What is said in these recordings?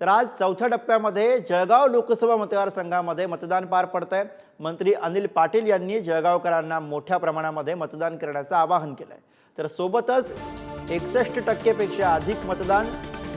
तर आज चौथ्या टप्प्यामध्ये जळगाव लोकसभा मतदारसंघामध्ये मतदान पार पडत आहे मंत्री अनिल पाटील यांनी जळगावकरांना मोठ्या प्रमाणामध्ये मतदान करण्याचं आवाहन केलं आहे तर सोबतच एकसष्ट टक्केपेक्षा अधिक मतदान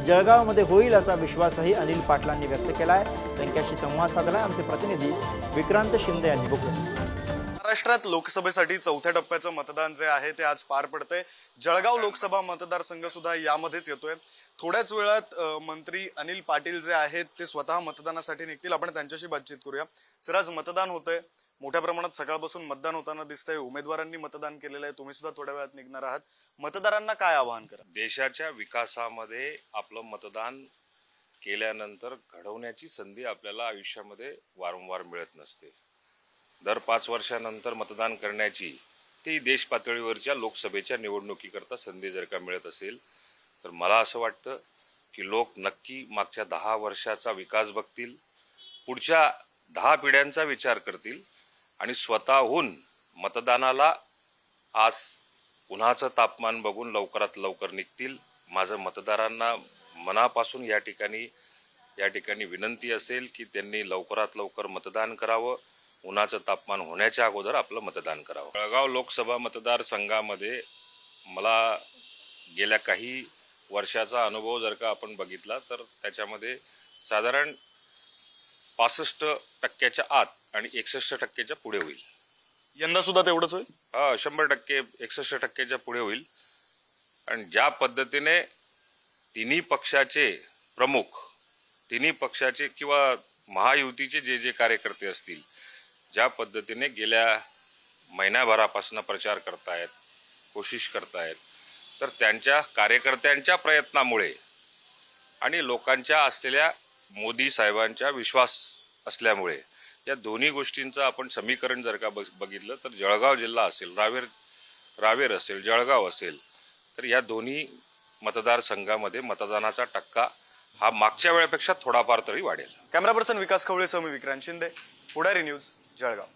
जळगावमध्ये होईल असा विश्वासही अनिल पाटलांनी व्यक्त केला आहे त्यांच्याशी संवाद साधला आमचे प्रतिनिधी विक्रांत शिंदे यांनी. बघूया महाराष्ट्रात लोकसभेसाठी चौथ्या टप्प्याचं मतदान जे आहे ते आज पार पडतंय. जळगाव लोकसभा मतदारसंघ सुद्धा यामध्येच येतोय. थोड्याच वेळात मंत्री अनिल पाटील जे आहेत ते स्वतः मतदानासाठी निघतील. आपण त्यांच्याशी बातचीत करूया. सर आज मतदान होतंय. मोठ्या प्रमाणात सकाळपासून मतदान होताना दिसतंय. उमेदवारांनी मतदान केलेलं आहे. तुम्ही सुद्धा थोड्या वेळात निघणार आहात. मतदारांना काय आवाहन करा? देशाच्या विकासामध्ये आपलं मतदान केल्यानंतर घडवण्याची संधी आपल्याला आयुष्यामध्ये वारंवार मिळत नसते. दर पाच वर्षानंतर मतदान करण्याची ती देश पातळीवरच्या लोकसभेच्या निवडणुकीकरता संधी जर का मिळत असेल तर मला असं वाटतं की लोक नक्की मागच्या दहा वर्षाचा विकास बघतील पुढच्या दहा पिढ्यांचा विचार करतील आणि स्वतःहून मतदानाला आज उन्हाचं तापमान बघून लवकरात लवकर निघतील. माझं मतदारांना मनापासून या ठिकाणी या ठिकाणी विनंती असेल की त्यांनी लवकरात लवकर मतदान करावं. उन्हाचं तापमान होण्याच्या अगोदर आपलं मतदान करावं. जळगाव लोकसभा मतदारसंघामध्ये मला गेल्या काही वर्षाचा अनुभव जर का आपण बघितला तर त्याच्यामध्ये साधारण पासष्ट टक्क्याच्या आत आणि एकसष्ट टक्क्याच्या पुढे होईल. यंदा सुद्धा तेवढंच होईल? हा शंभर टक्के एकसष्ट टक्क्याच्या पुढे होईल. आणि ज्या पद्धतीने तिन्ही पक्षाचे प्रमुख तिन्ही पक्षाचे किंवा महायुतीचे जे जे कार्यकर्ते असतील ज्या पद्धतीने गेल्या महिन्याभरापासून प्रचार करतायत कोशिश करतायत तर त्यांच्या कार्यकर्त्यांच्या प्रयत्नामुळे आणि लोकांच्या असलेल्या मोदी साहेबांच्या विश्वास असल्यामुळे या दोन्ही गोष्टींचं आपण समीकरण जर का बघ- बघितलं तर जळगाव जिल्हा असेल रावेर रावेर असेल जळगाव असेल तर या दोन्ही मतदारसंघामध्ये मतदानाचा टक्का हा मागच्या वेळेपेक्षा थोडाफार तरी वाढेल. कॅमेरा पर्सन विकास खवळेसह मी विक्रांत शिंदे पुढारी न्यूज. जळगाव